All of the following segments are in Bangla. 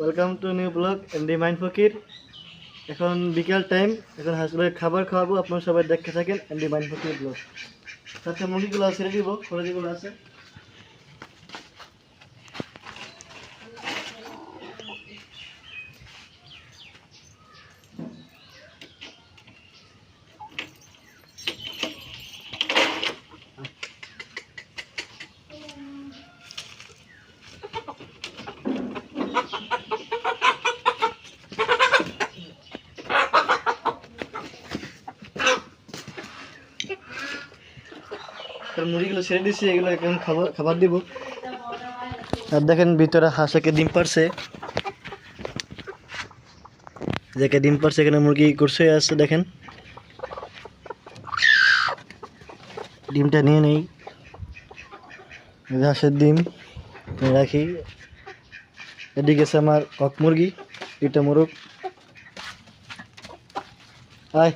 Welcome to new blog MD Main Fakir এখন বিকেল টাইম এখন হাসপাতালে খাবার খাওয়াবো, আপনারা সবাই দেখতে থাকেন এমডি মাইন্ড ফকির ব্লগ সাথে মুরগিগুলো ছেড়ে দিব খরচিগুলো আছে। আর মুরগিগুলো ছেড়ে দিচ্ছি এগুলো এখন খাবার খাবার দিব। আর দেখেন ভিতরে হাঁসাকে ডিম পারছে দেখে ডিম পারছে এখানে মুরগি করছে, আছে দেখেন। ডিমটা নিয়ে নেই। হাঁসের ডিম রাখি। এদিকে আছে আমার কক মুরগি এটা মুরগ। আয়।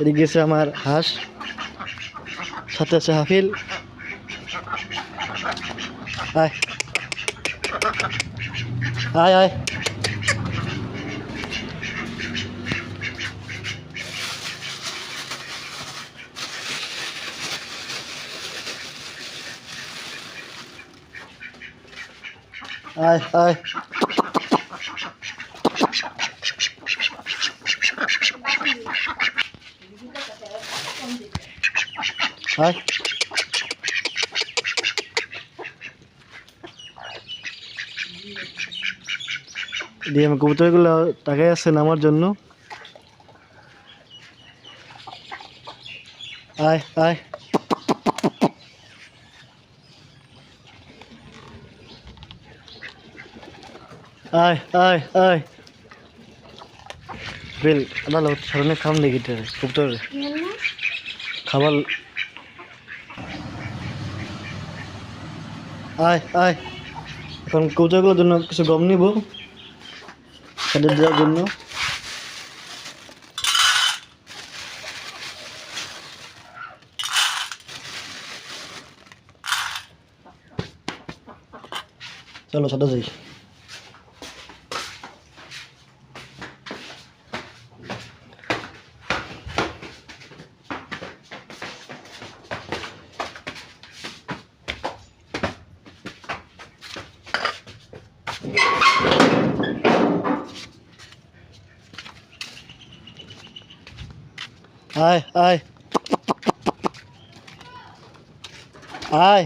এদিকে আছে আমার হাঁস। সাথে আছে হাফিল আয় আয় আয় আয় আয় আয় দিয়ে আমার কবুতরগুলো তাকাই আছে নামার জন্য। আয় আয়। আয় আয় আয়। বেল ভালো সামনে খাম দেখি কবুতর খাবার আয় আয়। এখন কৌচাগুলোর জন্য কিছু গম নিব। খেতে দেওয়ার জন্য। চলো সাদা যাই। আয় আয় আয়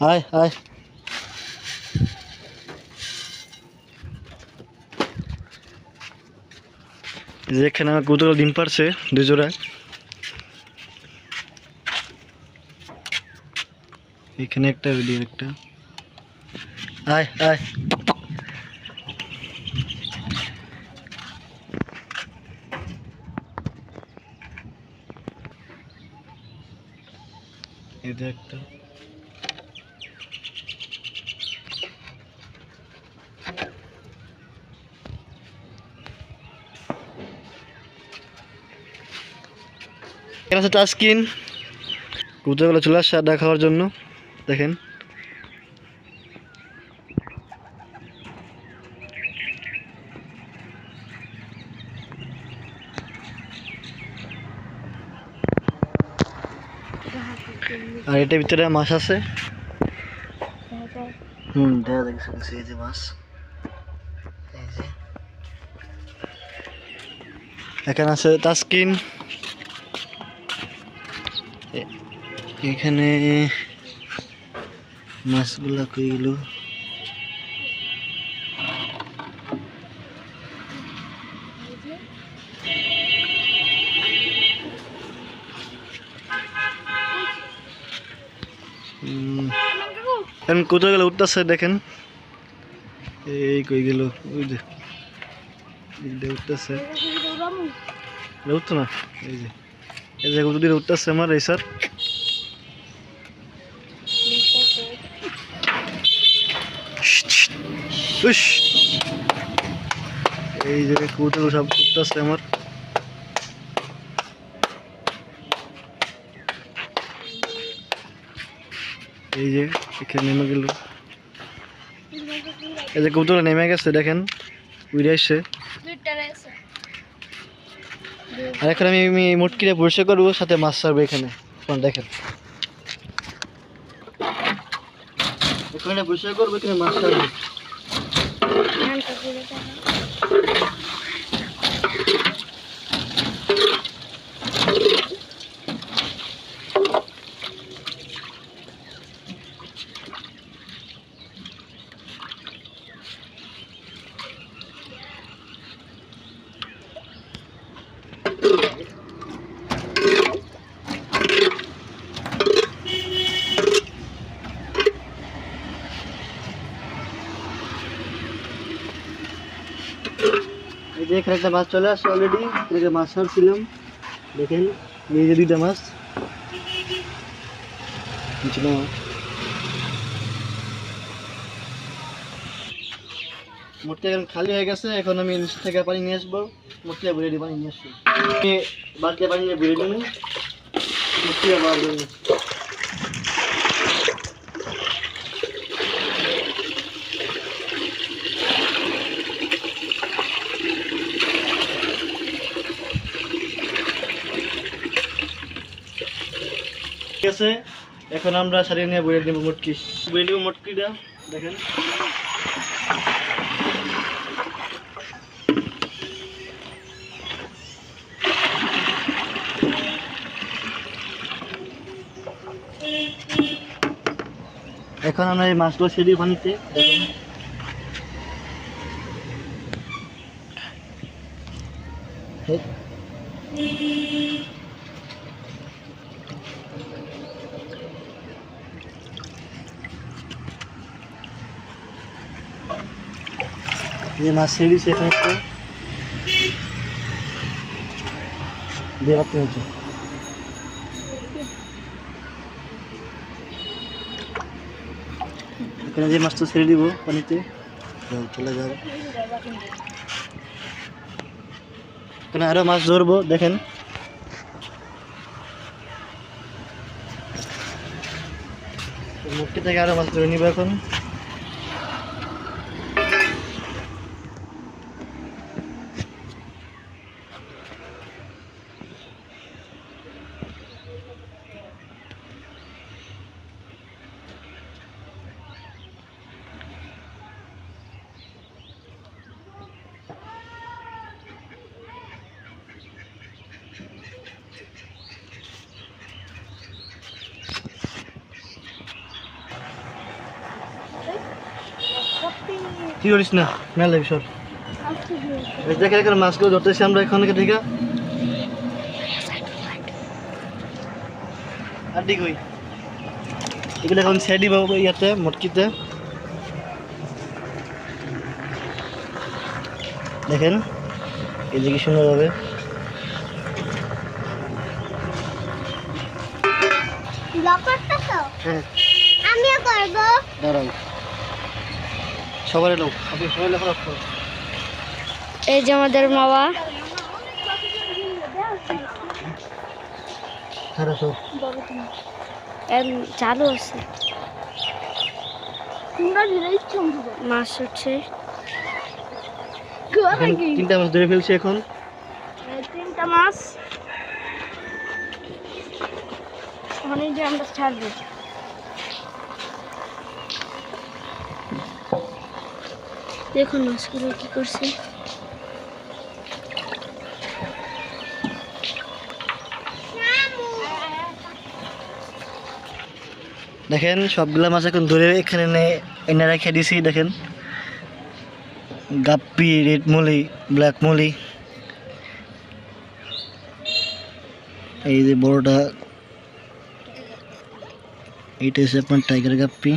আয় আয় যেখানে আমার কবুতর ডিম পারছে দুই এখানে একটা, ওইদিকে একটা। আয় আয়। এটা একটা। এখানে আছে টাস্কিন কবুতরগুলো চলে আসছে আড্ডা খাওয়ার জন্য। দেখেন। আর এটার ভিতরে মাছ আছে? হুম, দেখা দেখছি এই যে মাছ। এই এখানে আছে তাস্কিন এখানে মাছগুলা কই এখন কোথায় গেলে উঠতেছে দেখেন? এই কই গেল? ওই যে। উঠতেছে। উঠতো না? এই যে। এই যে কতদিন উঠতেছে আমার এই স্যার এই যে কবুতর সব উঠতেছে আমার। এই যে, এখানে নেমে গেল। এই যে কবুতর নেমে গেছে, দেখেন। উড়ে আসছে। আর এখন আমি আমি মুটকিটা পরিষ্কার করব, সাথে মাছ ছাড়বো এখানে। দেখেন। এখানে পরিষ্কার করব, এখানে মাছ ছাড়বো। এই যে একটা মাছ চলে আসছে অলরেডি এখানে মাছ ছাড়ছিলাম। দেখেন, এই যে দুইটা মাছ। মূর্তি এখন খালি হয়ে গেছে। এখন আমি থেকে পানি নিয়ে আসব। মূর্তি বুড়ে দিয়ে পানি নিয়ে আসব বালতিতে পানি নিয়ে বুড়ে দেবো মূর্তি আবার ঠিক আছে? এখন আমরা সারিয়ে নিয়ে বইয়ে নেব মটকি। বইয়ে নেব মটকিটা, দেখেন। এখন আমরা এই মাছগুলো ছেড়ে পানিতে দেখেন। যে মাছ ছেড়ে এখানে একটা দিয়ে হচ্ছে। এখানে যে মাছটা ছেড়ে দিব পানিতে চলে যাবে এখানে আরও মাছ ধরবো দেখেন। মুখটি থেকে আরও মাছ ধরে নিব এখন। কি করিস না? মেলা বিষয় দেখে এখানে মাছগুলো ধরতেছি আমরা এখন থেকে। আর দিক ওই। এগুলো এখন দিব ইয়াতে মটকিতে। দেখেন যে সুন্দর হবে হ্যাঁ। আমিও করব। দাঁড়াও। সবাই লোক আপনি সবাই লেখা রাখো এই যে আমাদের মামা। হ্যাঁ চালু আছে। মাছ উঠছে। তিনটা মাছ ধরে ফেলছি এখন। তিনটা মাছ। ওখানে যে আমরা ছাড়বো। দেখুন মাছগুলো কি করছে। দেখেন, সবগুলা মাছ এখন ধরে এখানে এনে রেখে দিছি, দেখেন। Guppy, red molly, black molly. এই যে বড়টা, এইটা হচ্ছে আপনার টাইগার গাপ্পি।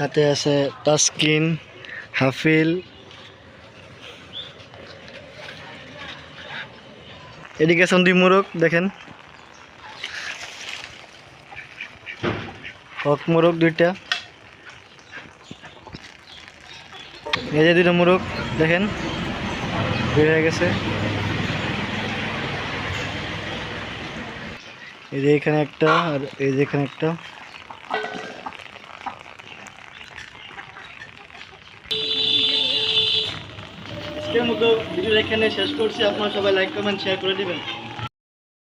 সাথে আছে তাস্কিন, হাফিল। এদিকে আছে দুই দেখেন। হক মোরগ দুইটা। এই যে দুইটা মোরগ, দেখেন। বের হয়ে গেছে। এই যে এখানে একটা আর এই যে এখানে একটা। ভিডিও এখানে শেষ করছি। আপনারা সবাই লাইক কমেন্ট শেয়ার করে দিবেন।